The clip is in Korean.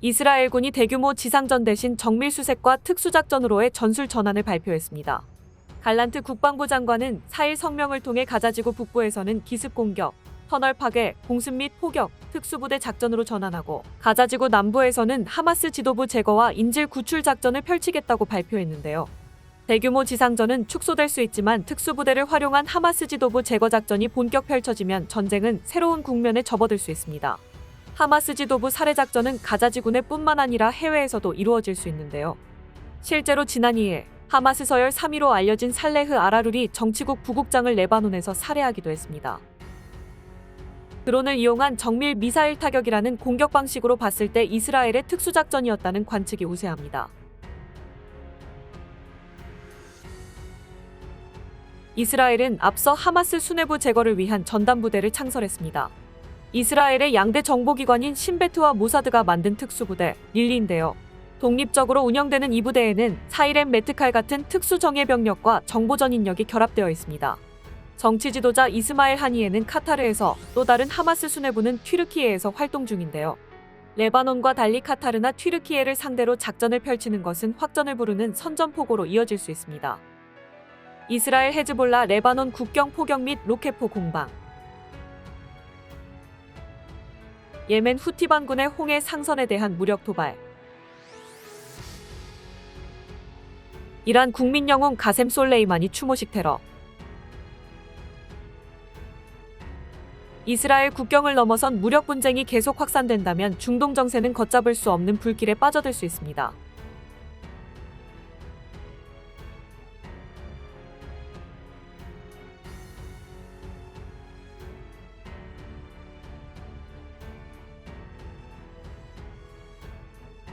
이스라엘군이 대규모 지상전 대신 정밀 수색과 특수작전으로의 전술 전환을 발표했습니다. 갈란트 국방부 장관은 4일 성명을 통해 가자지구 북부에서는 기습 공격, 터널 파괴, 공습 및 포격, 특수부대 작전으로 전환하고 가자지구 남부에서는 하마스 지도부 제거와 인질 구출 작전을 펼치겠다고 발표했는데요. 대규모 지상전은 축소될 수 있지만 특수부대를 활용한 하마스 지도부 제거 작전이 본격 펼쳐지면 전쟁은 새로운 국면에 접어들 수 있습니다. 하마스 지도부 살해 작전은 가자 지구 내뿐만 아니라 해외에서도 이루어질 수 있는데요. 실제로 지난 2일 하마스 서열 3위로 알려진 살레흐 아라룰이 정치국 부국장을 레바논에서 살해하기도 했습니다. 드론을 이용한 정밀 미사일 타격이라는 공격 방식으로 봤을 때 이스라엘의 특수작전이었다는 관측이 우세합니다. 이스라엘은 앞서 하마스 수뇌부 제거를 위한 전담부대를 창설했습니다. 이스라엘의 양대 정보기관인 신베트와 모사드가 만든 특수부대 릴리인데요. 독립적으로 운영되는 이 부대에는 사이렌 메트칼 같은 특수 정예 병력과 정보전 인력이 결합되어 있습니다. 정치 지도자 이스마엘 하니에는 카타르에서 또 다른 하마스 수뇌부는 튀르키예에서 활동 중인데요. 레바논과 달리 카타르나 튀르키예를 상대로 작전을 펼치는 것은 확전을 부르는 선전포고로 이어질 수 있습니다. 이스라엘 헤즈볼라 레바논 국경 포격 및 로켓포 공방 예멘 후티 반군의 홍해 상선에 대한 무력 도발 이란 국민 영웅 가셈 솔레이마니 추모식 테러 이스라엘 국경을 넘어선 무력 분쟁이 계속 확산된다면 중동 정세는 걷잡을 수 없는 불길에 빠져들 수 있습니다.